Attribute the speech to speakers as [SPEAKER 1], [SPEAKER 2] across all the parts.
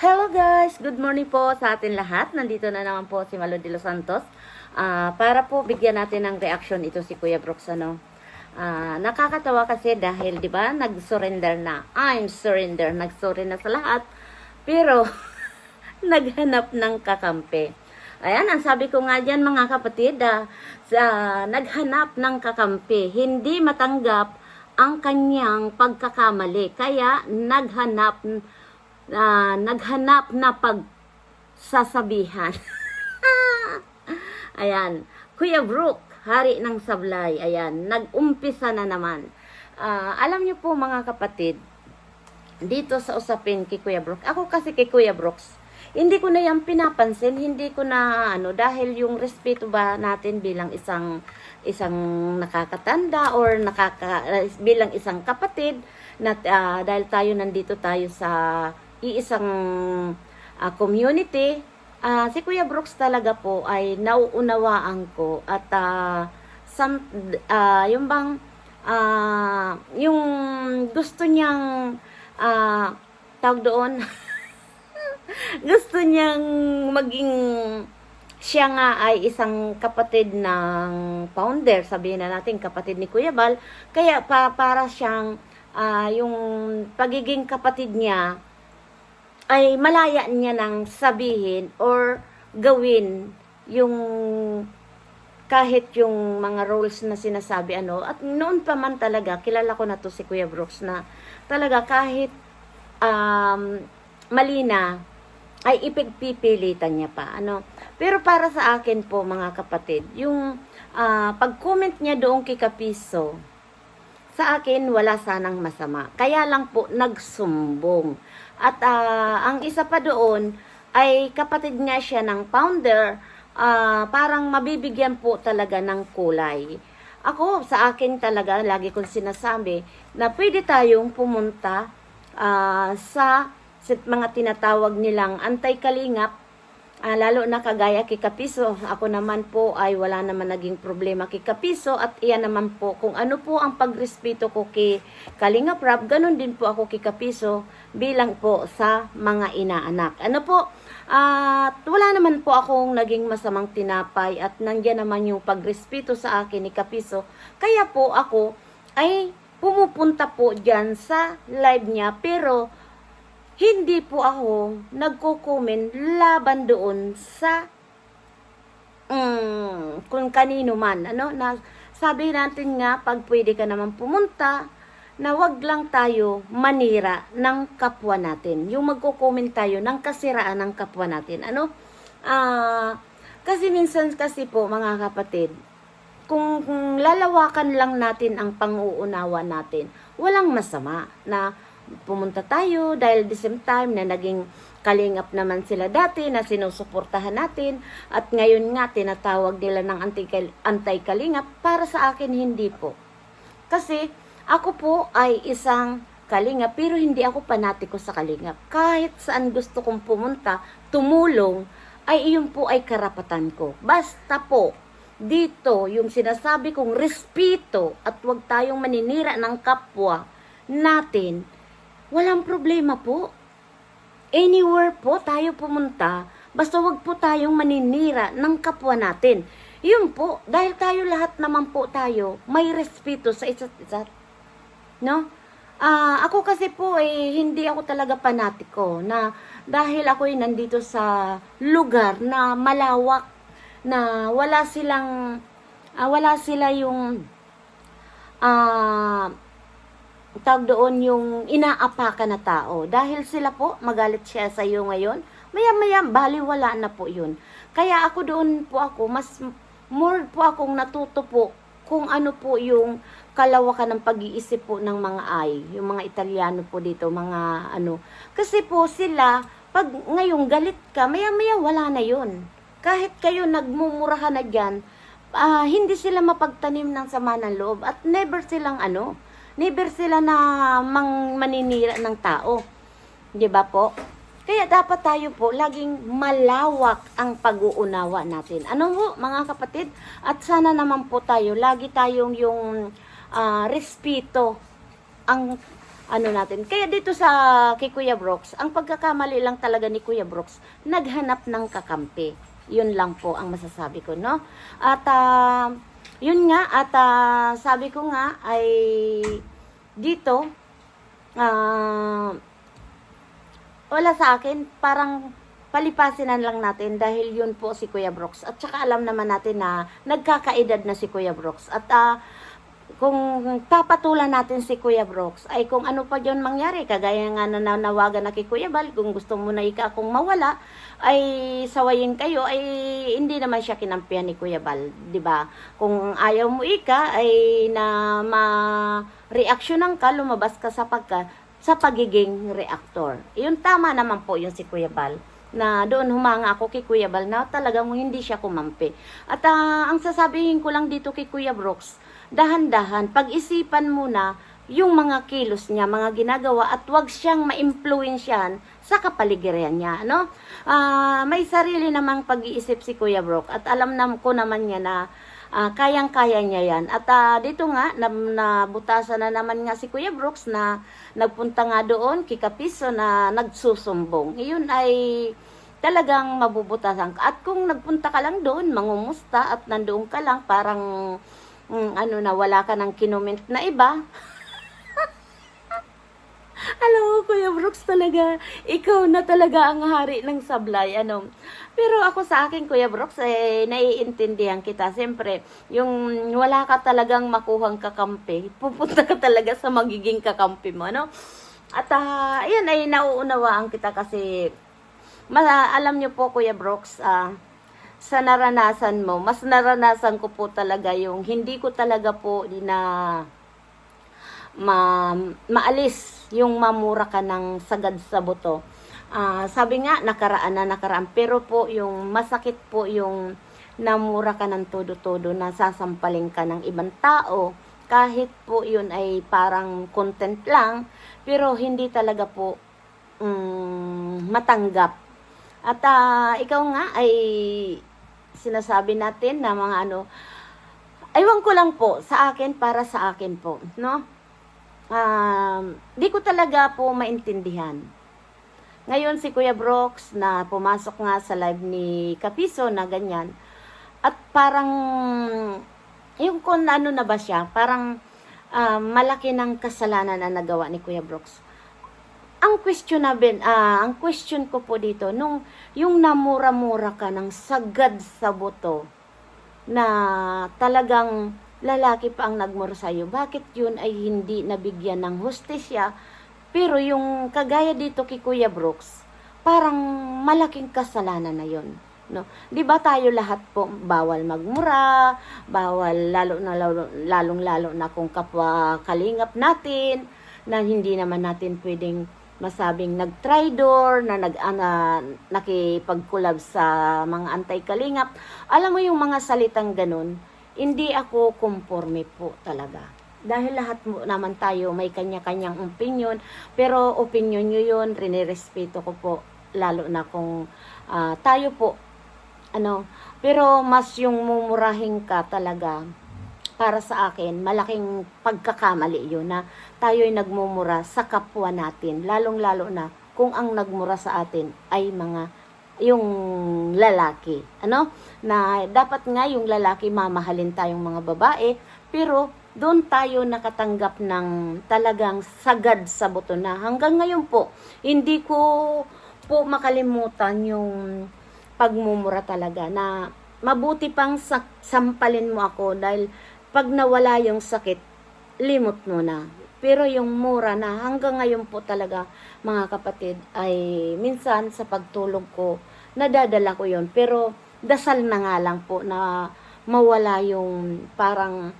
[SPEAKER 1] Hello guys! Good morning po sa atin lahat. Nandito na naman po si Malo de los Santos. Ah, para po bigyan natin ng reaction ito si Kuya Brooks. Ano? Ah, nakakatawa kasi dahil, di ba, nag-surrender na. I'm surrender. Nag-surrender na sa lahat. Pero, naghanap ng kakampi. Ayan, ang sabi ko nga dyan mga kapatid, ah, sa, naghanap ng kakampi. Hindi matanggap ang kanyang pagkakamali. Kaya, naghanap na naghanap na pagsasabihan. Ayan. Kuya Brook, hari ng sablay. Ayan. Nag-umpisa na naman. Ah, alam niyo po mga kapatid, dito sa usapin kay Kuya Brook. Ako kasi kay Kuya Brooks, hindi ko na yan pinapansin, hindi ko na ano dahil yung respeto ba natin bilang isang isang nakakatanda or nakaka bilang isang kapatid na ah, dahil tayo nandito tayo sa iisang ah, community, ah, si Kuya Brooks talaga po ay nauunawaan ko at ah, some, ah, yung bang ah, yung gusto niyang ah, tawag doon gusto niyang maging siya nga ay isang kapatid ng founder, sabihin na natin kapatid ni Kuya Bal, kaya pa, para siyang ah, yung pagiging kapatid niya ay malaya niya nang sabihin or gawin yung kahit yung mga roles na sinasabi ano. At noon pa man talaga kilala ko na to si Kuya Brooks na talaga kahit um, mali na ay ipagpipilitan niya pa ano. Pero para sa akin po mga kapatid yung ah, pag-comment niya doon kay Kapiso sa akin wala sanang masama. Kaya lang po nagsumbong at ah, ang isa pa doon ay kapatid nga siya ng founder ah, parang mabibigyan po talaga ng kulay. Ako sa akin talaga lagi kong sinasabi na pwede tayong pumunta sa sa mga tinatawag nilang anti-kalingap, ah, lalo na kagaya kay Kapiso. Ako naman po ay wala naman naging problema kay Kapiso at iyan naman po kung ano po ang pagrespeto ko kay Kalingap Rap, ganun din po ako kay Kapiso bilang po sa mga inaanak. Ano po, at wala naman po akong naging masamang tinapay at nandiyan naman yung pagrespeto sa akin ni Kapiso. Kaya po ako ay pumupunta po dyan sa live niya pero hindi po ako nagko-comment laban doon sa mm, kung kanino man. Ano, na, sabi natin nga, pag pwede ka naman pumunta, na wag lang tayo manira ng kapwa natin. Yung magko-comment tayo ng kasiraan ng kapwa natin. Ano? Ah, kasi minsan kasi po, mga kapatid, kung, kung lalawakan lang natin ang pang-uunawa natin, walang masama na pumunta tayo dahil the same time na naging kalingap naman sila dati na sinusuportahan natin at ngayon nga tinatawag nila ng anti- anti-kalingap para sa akin hindi po. Kasi ako po ay isang kalingap pero hindi ako panatiko sa kalingap. Kahit saan gusto kong pumunta, tumulong, ay iyon po ay karapatan ko. Basta po, dito yung sinasabi kong respeto at huwag tayong maninira ng kapwa natin, walang problema po. Anywhere po tayo pumunta, basta wag po tayong maninira ng kapwa natin. Yun po, dahil tayo lahat naman po tayo, may respeto sa isa't isa. No? Ah, ako kasi po eh, hindi ako talaga panatiko na dahil ako ay nandito sa lugar na malawak na wala silang ah, wala sila yung ah tawag doon yung inaapakan na tao. Dahil sila po, magalit siya sa iyo ngayon, maya-maya, baliwala na po yun. Kaya ako doon po ako, mas more po akong natuto po kung ano po yung kalawakan ng pag-iisip po ng mga ay, yung mga Italiano po dito, mga ano. Kasi po sila, pag ngayong galit ka, maya-maya wala na yun. Kahit kayo nagmumurahan na dyan, ah, hindi sila mapagtanim ng sama ng loob at never silang ano, never sila na mang maninira ng tao. 'Di ba po? Kaya dapat tayo po laging malawak ang pag-uunawa natin. Ano po mga kapatid? At sana naman po tayo lagi tayong yung ah, respeto ang ano natin. Kaya dito sa kay Kuya Brooks, ang pagkakamali lang talaga ni Kuya Brooks, naghanap ng kakampi. Yun lang po ang masasabi ko, no? At ah, yun nga, at ah, sabi ko nga ay dito, ah, wala sa akin, parang palipasinan lang natin dahil yun po si Kuya Brooks. At saka alam naman natin na nagkakaedad na si Kuya Brooks. At ah, kung papatulan natin si Kuya Brooks, ay kung ano pa yun mangyari, kagaya nga na nanawagan na kay Kuya Bal, kung gusto mo na ika akong mawala, ay sawayin kayo, ay hindi naman siya kinampihan ni Kuya Bal, di ba? Kung ayaw mo ika, ay na ma-reaksyonan ka, lumabas ka sa pagka, sa pagiging reactor. Yun tama naman po yun si Kuya Bal na doon humanga ako kay Kuya Bal na talagang hindi siya kumampi. At ah, ang sasabihin ko lang dito kay Kuya Brooks, dahan-dahan, pag-isipan muna yung mga kilos niya, mga ginagawa at wag siyang ma-impluensyahan sa kapaligiran niya, no? Ah, may sarili namang pag-iisip si Kuya Brook at alam na ko naman niya na ah, kayang-kaya niya yan. At ah, dito nga, na, nabutasan na naman nga si Kuya Brooks na nagpunta nga doon, kikapiso na nagsusumbong. Iyon ay talagang mabubutasan. At kung nagpunta ka lang doon, mangumusta at nandoon ka lang, parang mm, ano na, wala ka ng kinument na iba. Alam mo, Kuya Brooks, talaga, ikaw na talaga ang hari ng sablay, ano. Pero ako sa akin, Kuya Brooks, eh, naiintindihan kita. Siyempre, yung wala ka talagang makuhang kakampi, pupunta ka talaga sa magiging kakampi mo, ano. At, ah, ayan, ay nauunawaan kita kasi, ma- alam niyo po, Kuya Brooks, ah, sa naranasan mo, mas naranasan ko po talaga yung hindi ko talaga po na ma maalis yung mamura ka ng sagad sa buto. Ah, sabi nga, nakaraan na nakaraan. Pero po, yung masakit po yung namura ka ng todo-todo, nasasampaling ka ng ibang tao. Kahit po yun ay parang content lang, pero hindi talaga po mm, matanggap. At ah, ikaw nga ay sinasabi natin na mga ano, aywan ko lang po, sa akin, para sa akin po, no? um, di ko talaga po maintindihan. Ngayon si Kuya Brooks na pumasok nga sa live ni Kapiso na ganyan. At parang yung kung ano na ba siya, parang ah, malaki ng kasalanan na nagawa ni Kuya Brooks. Ang questionable, ah, ang question ko po dito, nung yung namura-mura ka ng sagad sa buto na talagang lalaki pa ang nagmura sa'yo, bakit yun ay hindi nabigyan ng hustisya? Pero yung kagaya dito kay Kuya Brooks, parang malaking kasalanan na yun. No? 'Di ba tayo lahat po bawal magmura, bawal lalo na lalo, lalong lalo na kung kapwa kalingap natin na hindi naman natin pwedeng masabing nag-tridor, na nag ana, nakipag-collab sa mga anti-kalingap. Alam mo yung mga salitang ganun, hindi ako conforme po talaga. Dahil lahat mo naman tayo may kanya-kanyang opinion, pero opinion nyo yun, rinirespeto ko po, lalo na kung ah, tayo po, ano, pero mas yung mumurahin ka talaga, para sa akin, malaking pagkakamali yun na tayo'y nagmumura sa kapwa natin, lalong-lalo na kung ang nagmura sa atin ay mga yung lalaki. Ano? Na dapat nga yung lalaki mamahalin tayong mga babae, pero doon tayo nakatanggap ng talagang sagad sa buto na hanggang ngayon po, hindi ko po makalimutan yung pagmumura talaga na mabuti pang sampalin mo ako dahil pag nawala yung sakit, limot mo na. Pero yung mura na hanggang ngayon po talaga mga kapatid ay minsan sa pagtulog ko nadadala ko yon pero dasal na nga lang po na mawala yung parang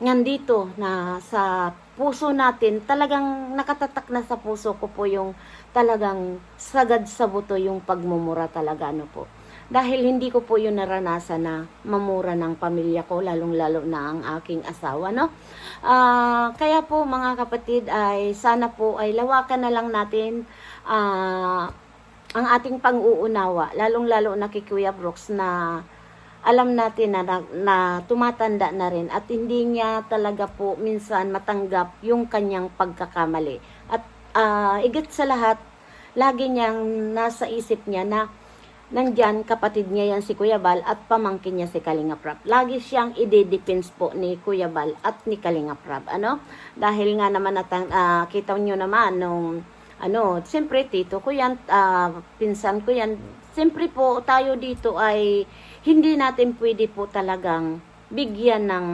[SPEAKER 1] nandito na sa puso natin. Talagang nakatatak na sa puso ko po yung talagang sagad sa buto yung pagmumura talaga ano po dahil hindi ko po yun naranasan na mamura ng pamilya ko, lalong-lalo na ang aking asawa, no? Ah, kaya po mga kapatid ay sana po ay lawakan na lang natin ah, ang ating pang-uunawa, lalong-lalo na kay Kuya Brooks na alam natin na, na, na tumatanda na rin at hindi niya talaga po minsan matanggap yung kanyang pagkakamali. At ah, igit sa lahat, lagi niyang nasa isip niya na nandyan kapatid niya yan si Kuya Bal at pamangkin niya si Kalinga Prab. Lagi siyang ide-defense po ni Kuya Bal at ni Kalinga Prab. Ano? Dahil nga naman natang, ah, kita niyo naman nung ano, siyempre tito ko yan, ah, pinsan ko yan. Siyempre po tayo dito ay hindi natin pwede po talagang bigyan ng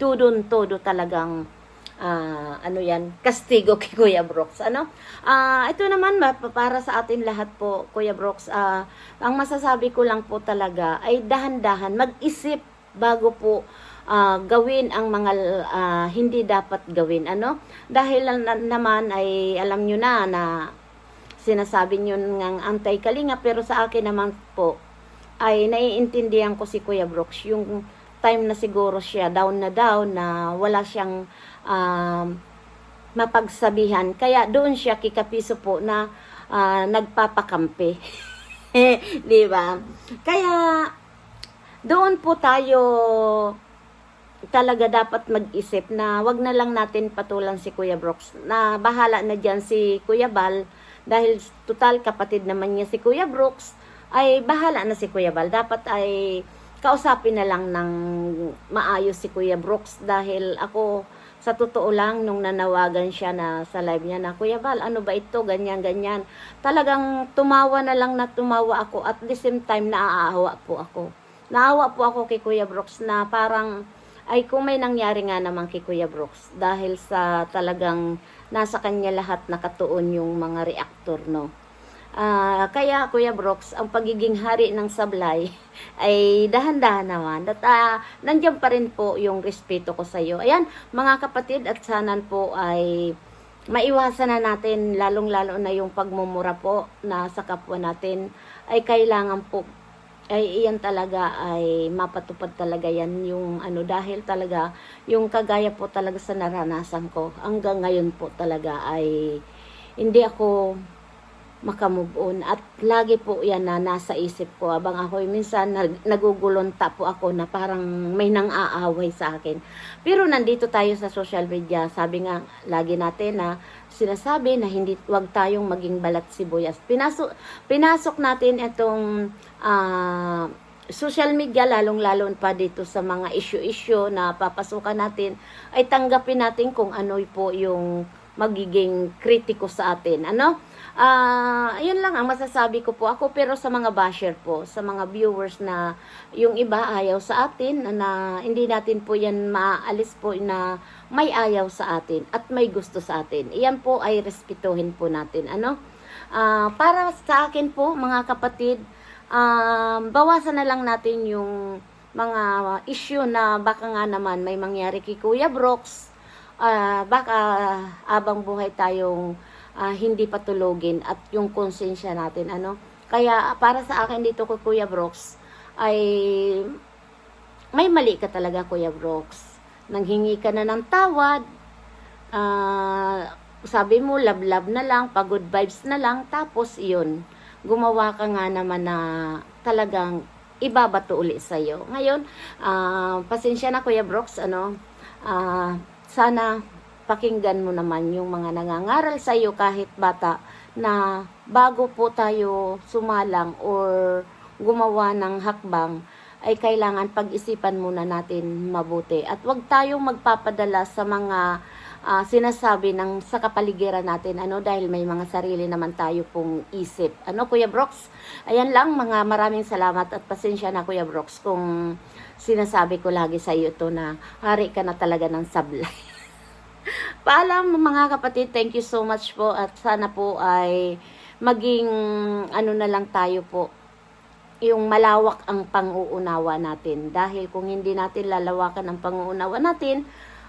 [SPEAKER 1] tudon-todo talagang ah, ano yan, kastigo kay Kuya Brooks. Ano? Ah, ito naman ma- para sa atin lahat po, Kuya Brooks, ah, ang masasabi ko lang po talaga ay dahan-dahan mag-isip bago po ah, gawin ang mga ah, hindi dapat gawin. Ano? Dahil na- naman ay alam nyo na na sinasabi nyo ng antay-kalinga pero sa akin naman po ay naiintindihan ko si Kuya Brooks yung time na siguro siya down na down na wala siyang um, mapagsabihan. Kaya doon siya kikapiso po na ah, nagpapakampi. Di ba? Kaya doon po tayo talaga dapat mag-isip na wag na lang natin patulan si Kuya Brooks. Na bahala na dyan si Kuya Bal dahil total kapatid naman niya si Kuya Brooks ay bahala na si Kuya Bal. Dapat ay kausapin na lang ng maayos si Kuya Brooks dahil ako sa totoo lang nung nanawagan siya na sa live niya na Kuya Bal ano ba ito? Ganyan ganyan. Talagang tumawa na lang na tumawa ako. At the same time naaawa po ako. Naawa po ako kay Kuya Brooks na parang ay kung may nangyari nga naman kay Kuya Brooks dahil sa talagang nasa kanya lahat nakatuon yung mga reactor no Ah, kaya Kuya Brooks, ang pagiging hari ng sablay ay dahan-dahan naman. At ah, nandiyan pa rin po yung respeto ko sa iyo. Ayan, mga kapatid, at sana po ay maiwasan na natin lalong-lalo na yung pagmumura po na sa kapwa natin ay kailangan po ay iyan talaga ay mapatupad talaga yan yung ano dahil talaga yung kagaya po talaga sa naranasan ko hanggang ngayon po talaga ay hindi ako makamove on. At lagi po yan na nasa isip ko. Abang ako minsan nag, nagugulonta po ako na parang may nang aaway sa akin. Pero nandito tayo sa social media. Sabi nga lagi natin na sinasabi na hindi wag tayong maging balat sibuyas. Pinasok pinasok natin itong ah, social media lalong-lalo pa dito sa mga issue-issue na papasukan natin ay tanggapin natin kung ano po yung magiging kritiko sa atin. Ano Ah, ayun lang ang masasabi ko po ako pero sa mga basher po, sa mga viewers na yung iba ayaw sa atin na, na hindi natin po yan maalis po na may ayaw sa atin at may gusto sa atin. Iyan po ay respetuhin po natin. Ano? Ah, para sa akin po mga kapatid, um, bawasan na lang natin yung mga issue na baka nga naman may mangyari kay Kuya Brooks. Ah, baka abang buhay tayong ah, hindi patulogin at yung konsensya natin ano? Kaya para sa akin dito ko Kuya Brooks ay may mali ka talaga Kuya Brooks. Nanghingi ka na ng tawad ah, sabi mo love love na lang pagod vibes na lang tapos iyon gumawa ka nga naman na talagang ibabato uli sa'yo. Ngayon, ah, pasensya na Kuya Brooks, ano, ah, sana pakinggan mo naman yung mga nangangaral sa iyo kahit bata na bago po tayo sumalang or gumawa ng hakbang ay kailangan pag-isipan muna natin mabuti at wag tayong magpapadala sa mga ah, sinasabi ng sa kapaligiran natin ano dahil may mga sarili naman tayo pong isip. Ano Kuya Brooks? Ayan lang mga maraming salamat at pasensya na Kuya Brooks kung sinasabi ko lagi sa iyo to na hari ka na talaga ng sablay. Paalam mga kapatid, thank you so much po at sana po ay maging ano na lang tayo po yung malawak ang pang-uunawa natin dahil kung hindi natin lalawakan ang pang-uunawa natin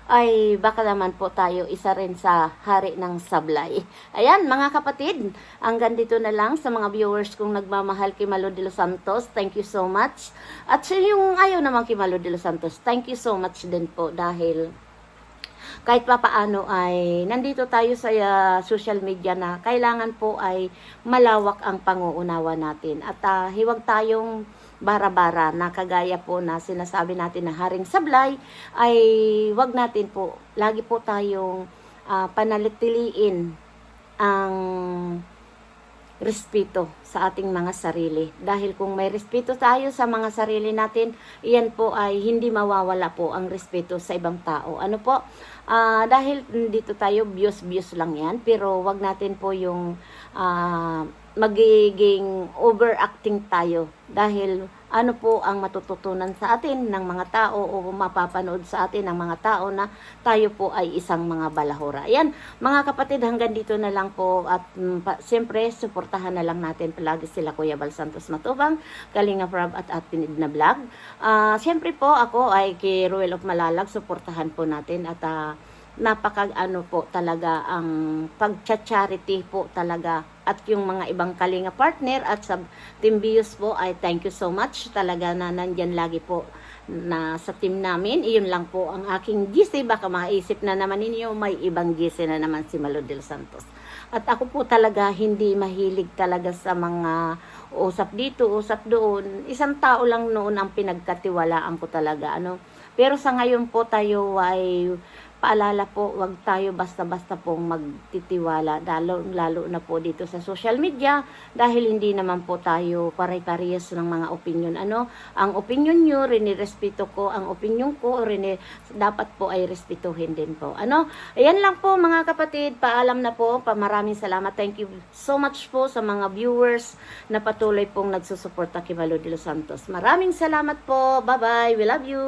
[SPEAKER 1] ay baka naman po tayo isa rin sa hari ng sablay. Ayan mga kapatid, hanggang dito na lang sa mga viewers kong nagmamahal kay Malo de los Santos. Thank you so much. At sa yung ayaw naman kay Malo de los Santos, thank you so much din po dahil kahit pa paano ay nandito tayo sa uh, social media na kailangan po ay malawak ang panguunawa natin. At uh, hiwag tayong bara-bara na kagaya po na sinasabi natin na haring sablay ay wag natin po lagi po tayong ah, panalitiliin ang respeto sa ating mga sarili. Dahil kung may respeto tayo sa mga sarili natin, iyan po ay hindi mawawala po ang respeto sa ibang tao. Ano po? Ah, dahil dito tayo, bios-bios lang yan. Pero wag natin po yung ah, magiging overacting tayo. Dahil ano po ang matututunan sa atin ng mga tao o mapapanood sa atin ng mga tao na tayo po ay isang mga balahura. Yan, mga kapatid, hanggang dito na lang po at mm, pa, siyempre, suportahan na lang natin palagi sila Kuya Bal Santos Matubang, Kalinga Prab at Atinid na Vlog. Ah, siyempre po, ako ay kay Ruel of Malalag, suportahan po natin at ah, napaka ano po talaga ang pagcha-charity po talaga at yung mga ibang kalinga partner at sa Team Bios po ay thank you so much talaga na nandyan lagi po na sa team namin. Iyon lang po ang aking GC. Baka maisip na naman ninyo may ibang GC na naman si Malo del Santos. At ako po talaga hindi mahilig talaga sa mga usap dito, usap doon. Isang tao lang noon ang pinagkatiwalaan ko talaga. Ano? Pero sa ngayon po tayo ay paalala po, wag tayo basta-basta pong magtitiwala, lalo, lalo na po dito sa social media, dahil hindi naman po tayo pare-parehas ng mga opinion. Ano, ang opinion nyo, rinirespeto ko, ang opinion ko, rini, dapat po ay respetuhin din po. Ano, ayan lang po mga kapatid, paalam na po, maraming salamat. Thank you so much po sa mga viewers na patuloy pong nagsusuporta kay Malo de los Santos. Maraming salamat po. Bye-bye. We love you.